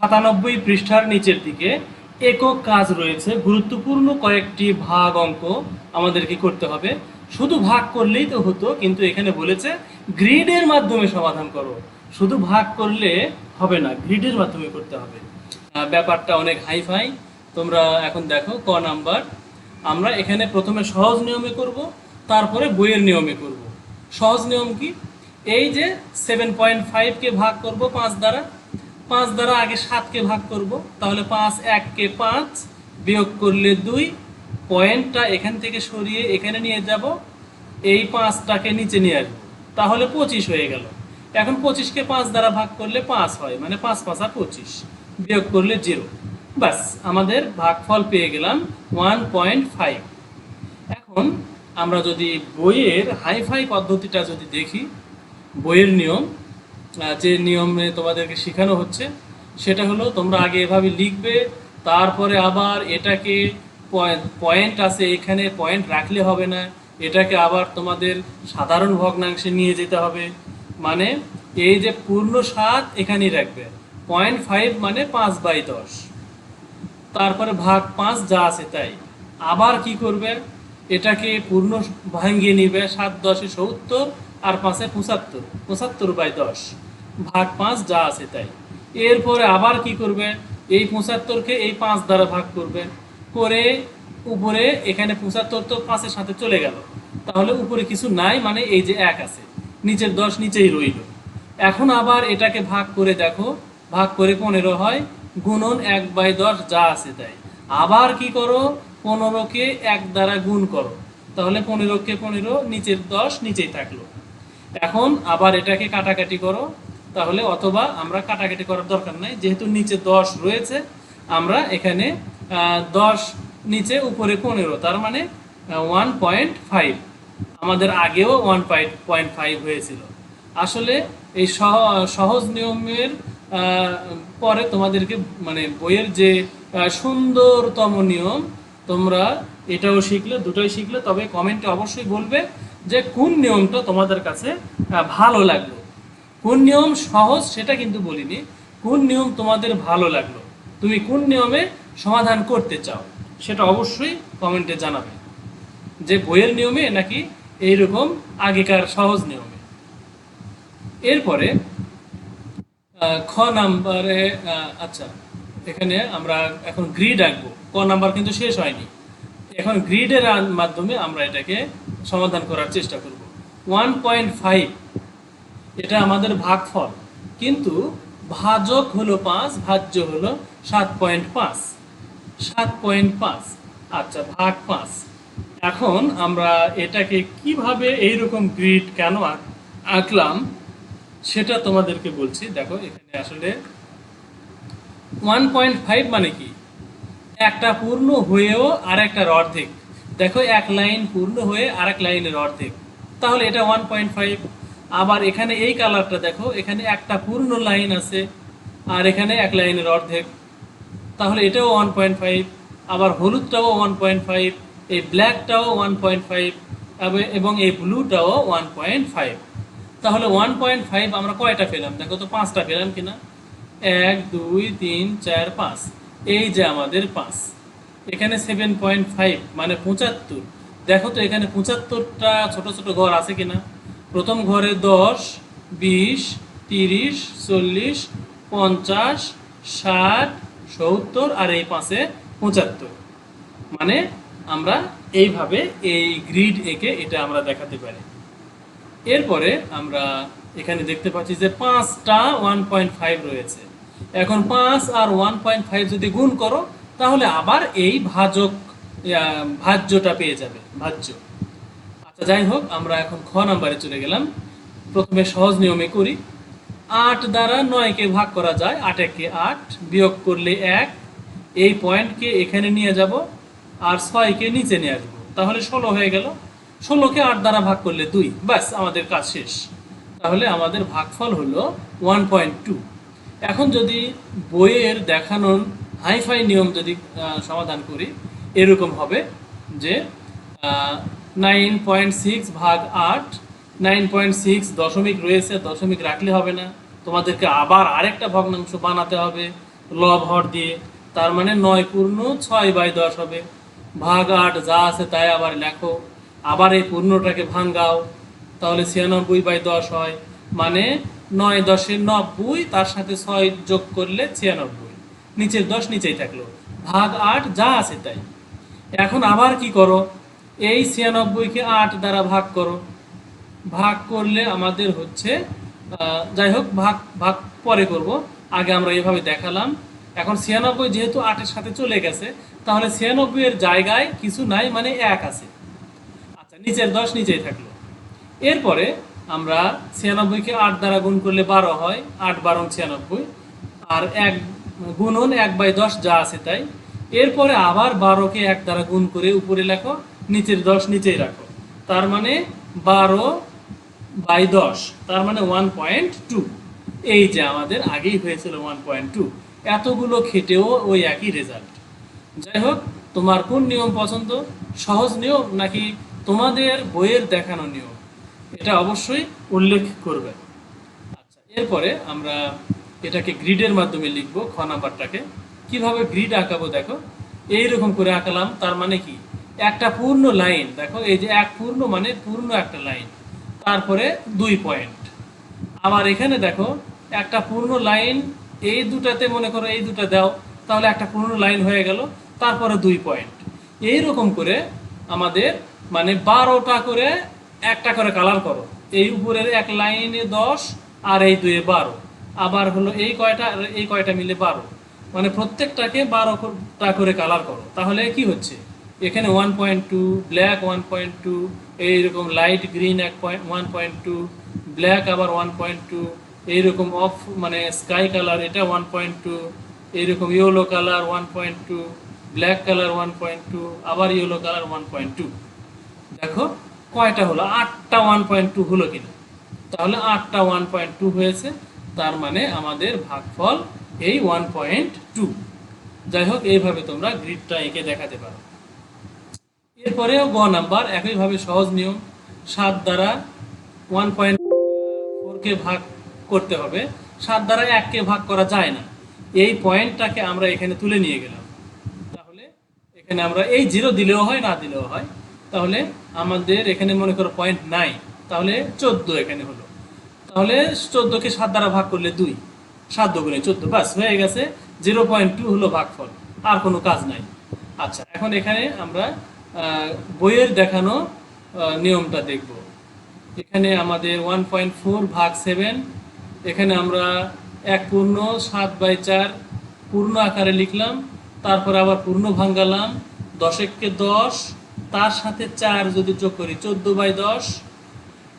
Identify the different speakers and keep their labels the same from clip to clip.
Speaker 1: সাতানব্বই পৃষ্ঠার নিচের দিকে একক কাজ রয়েছে। গুরুত্বপূর্ণ কয়েকটি ভাগ অঙ্ক আমাদেরকে করতে হবে। শুধু ভাগ করলেই তো হতো, কিন্তু এখানে বলেছে গ্রিডের মাধ্যমে সমাধান করো। শুধু ভাগ করলে হবে না গ্রিডের মাধ্যমে করতে হবে। ব্যাপারটা অনেক হাইফাই। তোমরা এখন দেখো ক নাম্বার। আমরা এখানে প্রথমে সহজ নিয়মে করব, তারপরে বইয়ের নিয়মে করব। সহজ নিয়ম কি? এই যে সেভেন পয়েন্ট ফাইভকে ভাগ করব পাঁচ দ্বারা পাঁচ দ্বারা আগে সাতকে ভাগ করব, তাহলে পাঁচ এককে পাঁচ বিয়োগ করলে দুই। পয়েন্টটা এখান থেকে সরিয়ে এখানে নিয়ে যাব, এই পাঁচটাকে নিচে নিয়ে আসব, তাহলে পঁচিশ হয়ে গেল। এখন পঁচিশকে পাঁচ দ্বারা ভাগ করলে পাঁচ হয় মানে পাঁচ পাঁচা পঁচিশ, বিয়োগ করলে জিরো। ব্যাস, আমাদের ভাগফল পেয়ে গেলাম ওয়ান পয়েন্ট ফাইভ। এখন আমরা যদি বইয়ের হাইফাই পদ্ধতিটা যদি দেখি, বইয়ের নিয়ম যে নিয়মে তোমাদেরকে শেখানো হচ্ছে, সেটা হলো তোমরা আগে এভাবে লিখবে, তারপরে আবার এটাকে পয়েন্ট আছে এখানে পয়েন্ট রাখলে হবে না, এটাকে আবার তোমাদের সাধারণ ভগ্নাংশে নিয়ে যেতে হবে। মানে এই যে পূর্ণ সাত এখানেই রাখবে পয়েন্ট ফাইভ মানে পাঁচ বাই দশ। তারপরে ভাগ পাঁচ যা আছে তাই। আবার কি করবে? এটাকে পূর্ণ ভাঙ্গিয়ে নিবে সাত, দশে সত্তর আর পাঁচে পঁচাত্তর পঁচাত্তর বাই দশ। ভাগ পাঁচ যা আছে তাই। এরপরে আবার কি করবে এই পঁচাত্তরকে এই পাঁচ দ্বারা ভাগ করবে করে উপরে এখানে পঁচাত্তর তো পাঁচের সাথে চলে গেল। তাহলে উপরে কিছু নাই মানে এই যে এক আছে। নিচের দশ নিচেই রইল। এখন আবার এটাকে ভাগ করে দেখো। ভাগ করে পনেরো হয়। গুণন এক বাই দশ যা আছে তাই। আবার কি করো? পনেরোকে এক দ্বারা গুণ করো। তাহলে পনেরোকে পনেরো, নিচের দশ নিচেই থাকল। এখন আবার এটাকে কাটাকাটি করো। তাহলে অথবা আমরা কাটাকাটি করার দরকার নাই। যেহেতু নিচে দশ রয়েছে, আমরা এখানে দশ নিচে উপরে পনেরো, তার মানে ওয়ান পয়েন্ট ফাইভ আমাদের আগেও ওয়ান পয়েন্ট পয়েন্ট ফাইভ হয়েছিল। আসলে এই সহ- সহজ নিয়মের পরে তোমাদেরকে মানে বইয়ের যে সুন্দরতম নিয়ম, তোমরা এটাও শিখলে, দুটোই শিখলে, তবে কমেন্টে অবশ্যই বলবে যে কোন নিয়মটা তোমাদের কাছে ভালো লাগল। কোন নিয়ম সহজ সেটা কিন্তু বলিনি। কোন নিয়ম তোমাদের ভালো লাগল? তুমি কোন নিয়মে সমাধান করতে চাও? সেটা অবশ্যই কমেন্টে জানাবে। যে বইয়ের নিয়মে নাকি এইরকম আগেকার সহজ নিয়মে। এরপরে খ নাম্বারে আচ্ছা এখানে আমরা এখন গ্রিড আঁকবো। ক নাম্বার কিন্তু শেষ হয়নি। এখন গ্রিডের মাধ্যমে আমরা এটাকে সমাধান করার চেষ্টা করব। ওয়ান পয়েন্ট ফাইভ এটা আমাদের ভাগফল। কিন্তু ভাজক হলো পাঁচ, ভাজ্য হলো সাত পয়েন্ট পাঁচ। সাত পয়েন্ট পাঁচ। আচ্ছা ভাগ পাঁচ। এখন আমরা এটাকে কীভাবে এইরকম গ্রিড কেন আঁকলাম সেটা তোমাদেরকে বলছি। দেখো, এখানে আসলে ওয়ান পয়েন্ট ফাইভ মানে কি? একটা পূর্ণ হয়েও আর একটার অর্ধেক। দেখো, এক লাইন পূর্ণ হয়ে আর এক লাইনের অর্ধেক। তাহলে এটা ওয়ান পয়েন্ট ফাইভ আবার এখানে এই কালারটা দেখো, এখানে একটা পূর্ণ লাইন আছে আর এখানে এক লাইনের অর্ধেক। তাহলে এটাও ওয়ান পয়েন্ট ফাইভ আবার হলুদটাও ওয়ান পয়েন্ট ফাইভ এই ব্ল্যাকটাও ওয়ান পয়েন্ট ফাইভ এবং এই ব্লুটাও ওয়ান পয়েন্ট ফাইভ তাহলে ওয়ান পয়েন্ট ফাইভ আমরা কয়টা পেলাম? দেখো তো পাঁচটা পেলাম কিনা? এক, দুই, তিন, চার, পাঁচ। এই যে আমাদের পাঁচ। এখানে সেভেন পয়েন্ট ফাইভ মানে পঁচাত্তর। দেখো তো এখানে পঁচাত্তরটা ছোট ছোট ঘর আছে কিনা? প্রথম ঘরে দশ, বিশ, তিরিশ, চল্লিশ, পঞ্চাশ, ষাট, সত্তর আর এই পাঁচে পঁচাত্তর। মানে আমরা এইভাবে এই গ্রিড এঁকে এটা আমরা দেখাতে পারি। এরপরে আমরা এখানে দেখতে পাচ্ছি যে পাঁচটা ওয়ান পয়েন্ট ফাইভ রয়েছে। এখন পাঁচ আর ওয়ান পয়েন্ট ফাইভ যদি গুণ করো, তাহলে আবার এই ভাজক ভাজ্যটা পেয়ে যাবে, ভাজ্য। আচ্ছা যাই হোক, আমরা এখন খ নাম্বারে চলে গেলাম। প্রথমে সহজ নিয়মে করি। আট দ্বারা নয়কে ভাগ করা যায় আট একে আট বিয়োগ করলে এক। এই পয়েন্টকে এখানে নিয়ে যাব আর ছয়কে নিচে নিয়ে আসব। তাহলে ষোলো হয়ে গেল। ষোলোকে আট দ্বারা ভাগ করলে দুই। ব্যাস, আমাদের কাজ শেষ। তাহলে আমাদের ভাগফল হলো ওয়ান পয়েন্ট টু। এখন যদি বইয়ের দেখানোর হাইফাই নিয়ম যদি সমাধান করি, এরকম হবে যে নাইন পয়েন্ট সিক্স ভাগ আট, নাইন পয়েন্ট সিক্স দশমিক রয়েছে, দশমিক রাখলে হবে না। তোমাদেরকে আবার আরেকটা ভগ্নাংশ বানাতে হবে, লব হর দিয়ে। তার মানে নয় পূর্ণ, ছয় বাই দশ হবে। ভাগ আট যা আছে তাই আবার লেখো। আবার এই পূর্ণটাকে ভাঙ্গাও, তাহলে ছিয়ানব্বই বাই দশ হয়। মানে নয় দশের নব্বই, তার সাথে ছয় যোগ করলে ছিয়ানব্বই। নিচের দশ নিচেই থাকল। ভাগ আট যা আছে তাই। এখন আবার কি করো? এই ছিয়ানব্বইকে আট দ্বারা ভাগ করো। ভাগ করলে আমাদের হচ্ছে যাই হোক, ভাগ ভাগ পরে করব। আগে আমরা এভাবে দেখালাম। এখন ছিয়ানব্বই যেহেতু আটের সাথে চলে গেছে, তাহলে ছিয়ানব্বই এর জায়গায় কিছু নাই মানে এক আছে। আচ্ছা নিচের দশ নিচেই থাকল। এরপরে আমরা ছিয়ানব্বইকে আট দ্বারা গুণ করলে বারো হয়, আট বারো ছিয়ানব্বই। আর এক গুণন এক বাই দশ যা আছে তাই। এরপরে আবার বারোকে এক দ্বারা গুণ করে উপরে লেখো। নিচের দশ নিচেই রাখো। তার মানে বারো বাই দশ, তার মানে ওয়ান পয়েন্ট টু এই যে আমাদের আগেই হয়েছিল ওয়ান পয়েন্ট টু এতগুলো খেটেও ওই একই রেজাল্ট যাই হোক, তোমার কোন নিয়ম পছন্দ? সহজ নিয়ম নাকি তোমাদের বইয়ের দেখানো নিয়ম? এটা অবশ্যই উল্লেখ করবে। আচ্ছা এরপরে আমরা এটাকে গ্রিডের মাধ্যমে লিখব, খ নাম্বারটাকে। কীভাবে গ্রিড আঁকাবো দেখো? এইরকম করে আঁকালাম, তার মানে কি? একটা পূর্ণ লাইন, দেখো, এই যে এক পূর্ণ মানে পূর্ণ একটা লাইন। তারপরে দুই পয়েন্ট। আবার এখানে দেখো, একটা পূর্ণ লাইন, এই দুটাতে মনে করো এই দুটা দাও, তাহলে একটা পূর্ণ লাইন হয়ে গেল, তারপরে দুই পয়েন্ট। এই রকম করে আমাদের মানে বারোটা করে একটা করে কালার করো। এই উপরের এক লাইনে দশ আর এই দুয়ে বারো। আবার হলো এই কয়টা এই কয়টা মিলে বারো। মানে প্রত্যেকটাকে বারোটা করে কালার করো। তাহলে কি হচ্ছে? এখানে one point two black one point two এইরকম লাইট গ্রিন এক point one point two black আবার ওয়ান পয়েন্ট টু এইরকম অফ মানে স্কাই কালার এটা ওয়ান পয়েন্ট টু এইরকম yellow colour one point two black colour one point two আবার yellow colour one point two দেখো কয়টা হলো আটটা ওয়ান পয়েন্ট টু হলো কিনা তাহলে আটটা ওয়ান পয়েন্ট টু হয়েছে তার মানে আমাদের ভাগফল এই ওয়ান পয়েন্ট টু যাই হোক এইভাবে তোমরা গ্রিডটা এঁকে দেখাতে পারো এরপরেও গ নাম্বার, একইভাবে সহজ নিয়ম, সাত দ্বারা ওয়ান পয়েন্ট ফোরকে ভাগ করতে হবে। সাত দ্বারা এককে ভাগ করা যায় না। এই পয়েন্টটাকে আমরা এখানে তুলে নিয়ে গেলাম। তাহলে এখানে আমরা এই জিরো দিলেও হয়, না দিলেও হয়। তাহলে আমাদের এখানে মনে করো পয়েন্ট নাই তাহলে চোদ্দ এখানে হলো। তাহলে চোদ্দোকে সাত দ্বারা ভাগ করলে দুই। সাত দুগুণে চোদ্দ বাস হয়ে গেছে। জিরো পয়েন্ট টু হলো ভাগফল। আর কোনো কাজ নাই। আচ্ছা এখন এখানে আমরা বইয়ের দেখানো নিয়মটা দেখব। এখানে আমাদের ওয়ান পয়েন্ট ফোর ভাগ সেভেন এখানে আমরা এক পূর্ণ, সাত বাই চার পূর্ণ আকারে লিখলাম, তারপর আবার পূর্ণ ভাঙ্গালাম দশেককে দশ, তার সাথে চার যদি যোগ করি, চোদ্দ বাই দশ,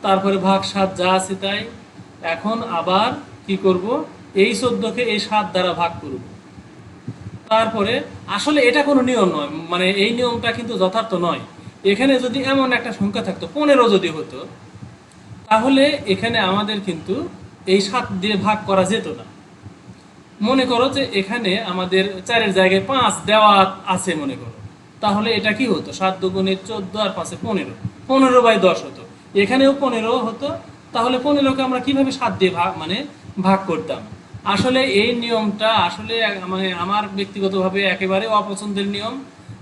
Speaker 1: তারপরে ভাগ সাত যা আছে তাই। এখন আবার কি করব? এই চোদ্দোকে এই সাত দ্বারা ভাগ করব। তারপরে আসলে এটা কোনো নিয়ম নয়। মানে এই নিয়মটা কিন্তু যথার্থ নয়। এখানে যদি এমন একটা সংখ্যা থাকতো, পনেরো যদি হতো, তাহলে এখানে আমাদের কিন্তু এই সাত দিয়ে ভাগ করা যেত না। মনে করো যে এখানে আমাদের চারের জায়গায় পাঁচ দেওয়া আছে মনে করো। তাহলে এটা কি হতো? সাত দুগুণে চোদ্দ আর পাঁচে পনেরো। পনেরো বাই দশ হতো। এখানেও পনেরো হতো। তাহলে পনেরোকে আমরা কীভাবে সাত দিয়ে ভাগ মানে ভাগ করতাম? আসলে এই নিয়মটা আসলে মানে আমার ব্যক্তিগতভাবে একেবারে অপছন্দের নিয়ম।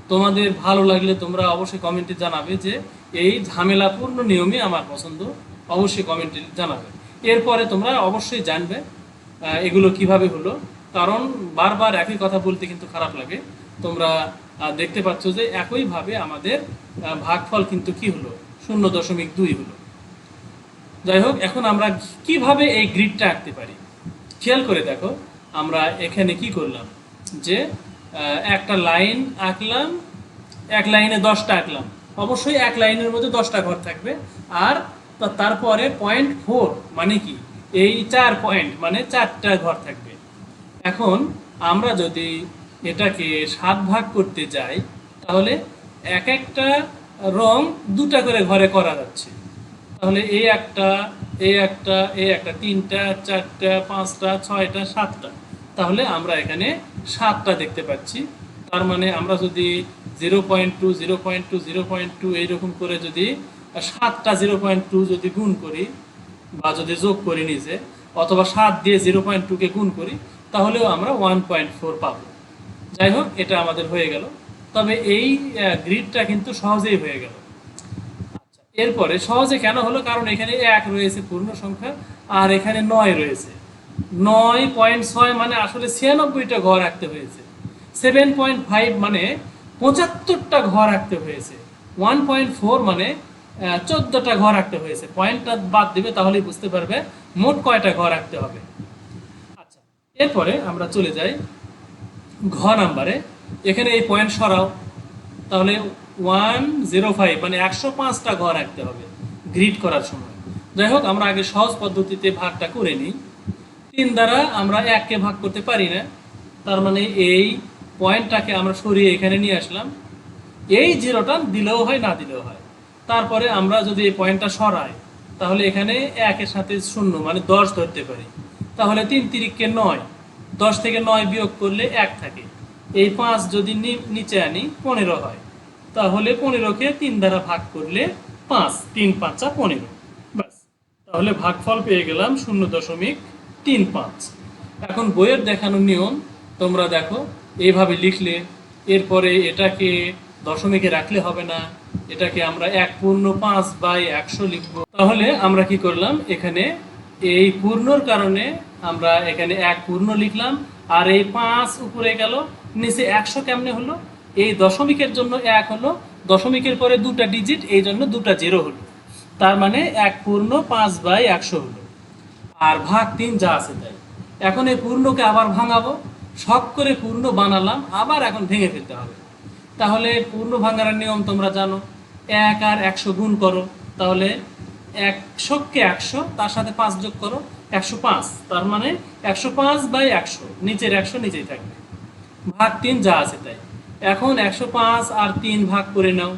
Speaker 1: তোমাদের ভালো লাগলে তোমরা অবশ্যই কমেন্টে জানাবে যে এই ঝামেলাপূর্ণ নিয়মই আমার পছন্দ। অবশ্যই কমেন্টে জানাবে। এরপরে তোমরা অবশ্যই জানবে এগুলো কীভাবে হলো। কারণ বারবার একই কথা বলতে কিন্তু খারাপ লাগে। তোমরা দেখতে পাচ্ছ যে একইভাবে আমাদের ভাগফল কিন্তু কি হলো? শূন্য দশমিক দুই হলো। যাই হোক, এখন আমরা কীভাবে এই গ্রিডটা আঁকতে পারি? খেয়াল করে দেখো, আমরা এখানে কি করলাম? যে একটা লাইন আঁকলাম, এক লাইনে দশটা আঁকলাম। অবশ্যই এক লাইনের মধ্যে দশটা ঘর থাকবে। আর তারপরে পয়েন্ট ফোর মানে কি? এই চার পয়েন্ট মানে চারটা ঘর থাকবে। এখন আমরা যদি এটাকে সাত ভাগ করতে যাই, তাহলে এক একটা রং দুটা করে ঘরে করা যাচ্ছে। তাহলে এই একটা এই একটা এই একটা, তিনটা, চারটা, পাঁচটা, ছয়টা, সাতটা। তাহলে আমরা এখানে সাতটা দেখতে পাচ্ছি। তার মানে আমরা যদি zero point two, zero point two, zero point two এইরকম করে যদি সাতটা জিরো পয়েন্ট টু যদি গুণ করি বা যদি যোগ করি নিজে, অথবা সাত দিয়ে জিরো পয়েন্ট টুকে গুণ করি, তাহলেও আমরা ওয়ান পয়েন্ট ফোর পাবো। যাই হোক, এটা আমাদের হয়ে গেল। তবে এই গ্রিডটা কিন্তু সহজেই হয়ে গেল। এরপরে সহজে কেন হলো? কারণ এখানে এক রয়েছে পূর্ণ সংখ্যা আর এখানে নয় রয়েছে। নয় পয়েন্ট ছয় মানে আসলে ছিয়ানব্বইটা ঘর রাখতে হয়েছে। সেভেন পয়েন্ট ফাইভ মানে পঁচাত্তরটা ঘর রাখতে হয়েছে। ওয়ান পয়েন্ট ফোর মানে চোদ্দটা ঘর রাখতে হয়েছে। পয়েন্টটা বাদ দিবে তাহলেই বুঝতে পারবে মোট কয়টা ঘর রাখতে হবে। আচ্ছা এরপরে আমরা চলে যাই ঘ নাম্বারে। এখানে এই পয়েন্ট সরাও। তাহলে ওয়ান জিরো ফাইভ মানে একশো পাঁচটা ঘর রাখতে হবে গ্রিড করার সময়। যাই হোক, আমরা আগে সহজ পদ্ধতিতে ভাগটা করে নিই। তিন দ্বারা আমরা এককে ভাগ করতে পারি না, তার মানে এই পয়েন্টটাকে আমরা সরিয়ে এখানে নিয়ে আসলাম। এই জিরোটা দিলেও হয়, না দিলেও হয়। তারপরে আমরা যদি এই পয়েন্টটা সরাই, তাহলে এখানে একের সাথে শূন্য মানে দশ ধরতে পারি। তাহলে তিন তিরিককে নয়, দশ থেকে নয় বিয়োগ করলে এক থাকে। এই পাঁচ যদি নিচে আনি, পনেরো হয়। তাহলে পনেরোকে তিন দ্বারা ভাগ করলে পাঁচ, তিন পাঁচা পনেরো। ব্যাস, তাহলে ভাগফল পেয়ে গেলাম শূন্য দশমিক তিন পাঁচ। এখন বইয়ের দেখানো নিয়ম, তোমরা দেখো এইভাবে লিখলে এরপরে এটাকে দশমিকে রাখলে হবে না, এটাকে আমরা এক পূর্ণ পাঁচ বাই একশো লিখব। তাহলে আমরা কি করলাম, এখানে এই পূর্ণর কারণে আমরা এখানে এক পূর্ণ লিখলাম, আর এই পাঁচ উপরে গেল, নিচে একশো কেমনে হলো? এই দশমিকের জন্য এক হলো, দশমিকের পরে দুটা ডিজিট এই জন্য দুটা জিরো হলো। তার মানে এক পূর্ণ পাঁচ বাই একশো হলো। আর ভাগ তিন যা আছে তাই। এখন এই পূর্ণকে আবার ভাঙাবো। শখ করে পূর্ণ বানালাম, আবার এখন ভেঙে ফেলতে হবে। তাহলে পূর্ণ ভাঙার নিয়ম তোমরা জানো। এক আর একশো গুণ করো, তাহলে একশোকে একশো, তার সাথে পাঁচ যোগ করো, একশো পাঁচ। তার মানে একশো পাঁচ বাই একশো, নিচের একশো নিচেই থাকবে। ভাগ তিন যা আছে তাই। এখন একশো পাঁচ আর তিন ভাগ করে নাও।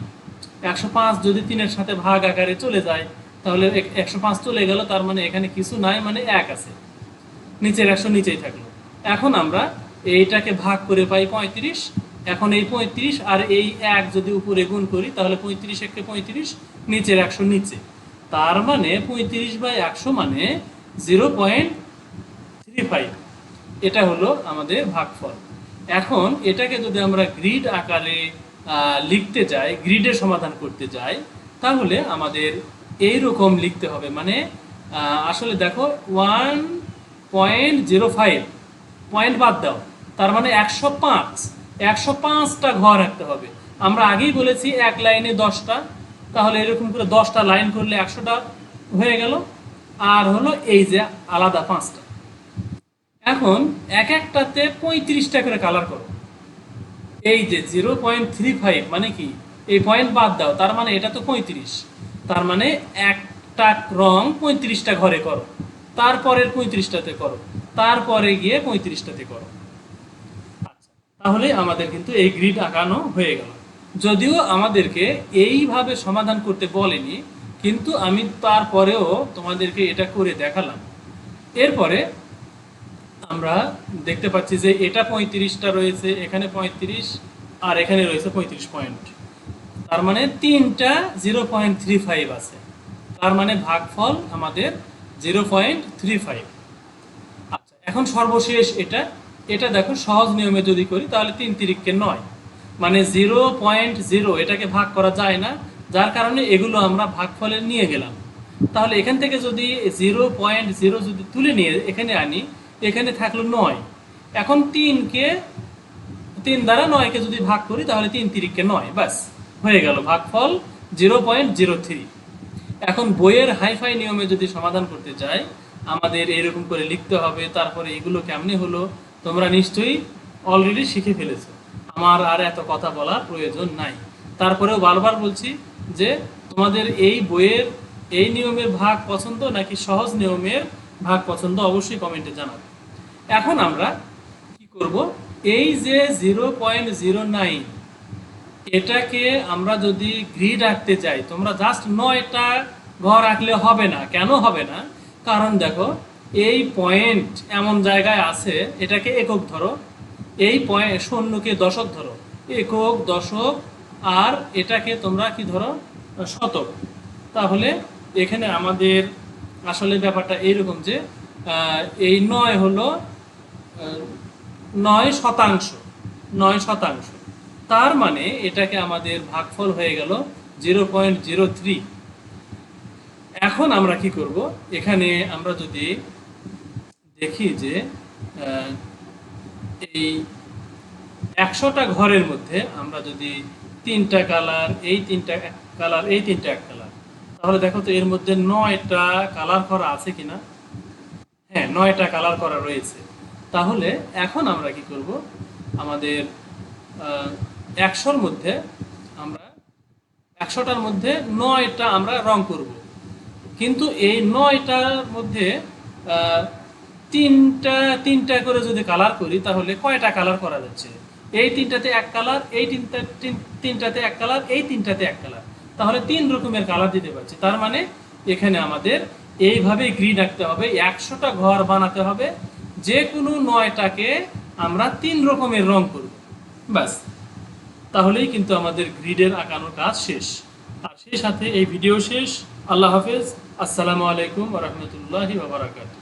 Speaker 1: একশো পাঁচ যদি তিনের সাথে ভাগ আকারে চলে যায়, তাহলে একশো পাঁচ চলে গেল, তার মানে এখানে কিছু নাই মানে এক আছে। নিচের একশো নিচেই থাকল। এখন আমরা এইটাকে ভাগ করে পাই পঁয়ত্রিশ। এখন এই পঁয়ত্রিশ আর এই এক যদি উপরে গুণ করি, তাহলে পঁয়ত্রিশ একে পঁয়ত্রিশ, নিচের একশো নিচে। তার মানে পঁয়ত্রিশ বাই একশো মানে জিরো পয়েন্ট থ্রি ফাইভ। এটা হলো আমাদের ভাগফল। এখন এটাকে যদি আমরা গ্রিড আকারে লিখতে যাই গ্রিডের সমাধান করতে যাই, তাহলে আমাদের এই রকম লিখতে হবে। মানে আসলে দেখো one point zero five point বাদ দাও। তার মানে একশো পাঁচ, একশো পাঁচটা ঘর রাখতে হবে। আমরা আগেই বলেছি এক লাইনে দশটা, তাহলে এরকম করে দশটা লাইন করলে একশোটা হয়ে গেল। আর হলো এই যে আলাদা পাঁচটা। এখন এক একটাতে পঁয়ত্রিশটা করে কালার করো। এই যে জিরো পয়েন্ট থ্রি ফাইভ মানে কি? এই পয়েন্ট বাদ দাও, তার মানে এটা তো পঁয়ত্রিশ। তার মানে একটা রং পঁয়ত্রিশটা ঘরে করো। তারপরের পঁয়ত্রিশটাতে করো। তারপরে গিয়ে পঁয়ত্রিশটাতে করো। আচ্ছা তাহলে আমাদের কিন্তু এই গ্রিড আঁকানো হয়ে গেল। যদিও আমাদেরকে এইভাবে সমাধান করতে বলেনি, কিন্তু আমি তারপরেও তোমাদেরকে এটা করে দেখালাম। এরপরে আমরা দেখতে পাচ্ছি যে এটা পঁয়ত্রিশটা রয়েছে, এখানে পঁয়ত্রিশ, আর এখানে রয়েছে পঁয়ত্রিশ পয়েন্ট তার মানে তিনটা জিরো পয়েন্ট থ্রি ফাইভ আছে। তার মানে ভাগফল আমাদের জিরো পয়েন্ট থ্রি ফাইভ আচ্ছা এখন সর্বশেষ এটা। এটা দেখো, সহজ নিয়মে যদি করি, তাহলে তিন তিরিককে নয়। মানে জিরো পয়েন্ট জিরো এটাকে ভাগ করা যায় না। যার কারণে এগুলো আমরা ভাগফলে নিয়ে গেলাম। তাহলে এখান থেকে যদি জিরো পয়েন্ট জিরো যদি তুলে নিয়ে, এখানে আনি এখানে থাকল নয়। এখন তিনকে তিন দ্বারা নয়কে যদি ভাগ করি, তাহলে তিন তিরিককে নয়। ব্যাস, হয়ে গেল। ভাগফল জিরো পয়েন্ট জিরো থ্রি। এখন বইয়ের হাইফাই নিয়মে যদি সমাধান করতে চাই, আমাদের এরকম করে লিখতে হবে, তারপরে এগুলো কেমনে হলো, তোমরা নিশ্চয়ই অলরেডি শিখে ফেলেছো। আমার আর এত কথা বলার প্রয়োজন নাই। তারপরেও বারবার বলছি যে, তোমাদের এই বইয়ের এই নিয়মের ভাগ পছন্দ নাকি সহজ নিয়মের ভাগ পছন্দ, অবশ্যই কমেন্টে জানাবে। এখন আমরা কি করব? এই যে জিরো পয়েন্ট জিরো নাইন এটাকে আমরা যদি গ্রিড আঁকতে যাই তোমরা জাস্ট নয়টা ঘর আঁকলে হবে না। কেন হবে না? কারণ দেখো, এই পয়েন্ট এমন জায়গায় আছে, এটাকে একক ধরো। এই পয়েন্ট শূন্যকে দশক ধরো। একক, দশক, আর এটাকে তোমরা কি ধরো? শতক। তাহলে এখানে আমাদের আসলে ব্যাপারটা এইরকম যে এই নয় হলো নয় শতাংশ নয় শতাংশ। তার মানে এটাকে আমাদের ভাগফল হয়ে গেল জিরো পয়েন্ট জিরো থ্রি। এখন আমরা কি করব? এখানে আমরা যদি দেখি যে এই একশোটা ঘরের মধ্যে আমরা যদি তিনটা কালার, এই তিনটা কালার, এই তিনটা এক কালার, তাহলে দেখো তো এর মধ্যে নয়টা কালার করা আছে কিনা? হ্যাঁ নয়টা কালার করা রয়েছে। তাহলে এখন আমরা কি করব? আমাদের একশোর মধ্যে আমরা, একশোটার মধ্যে নয়টা আমরা রং করব। কিন্তু এই নয়টার মধ্যে তিনটা তিনটা করে যদি কালার করি, তাহলে কয়টা কালার করা যাচ্ছে? এই তিনটাতে এক কালার, এই তিনটা, তিন- তিনটাতে এক কালার, এই তিনটাতে এক কালার। তাহলে তিন রকমের কালার দিতে পারছি। তার মানে এখানে আমাদের এইভাবে গ্রিড আঁকতে হবে, একশোটা ঘর বানাতে হবে যে কোনো নয়টাকে আমরা তিন রকমের রং করব। ব্যাস। তাহলেই কিন্তু আমাদের গ্রিডের আঁকানোর কাজ শেষ। আর সেই সাথে এই ভিডিও শেষ। আল্লাহ হাফেজ। আসসালামু আলাইকুম রহমতুল্লাহি বাবরাকাতুহ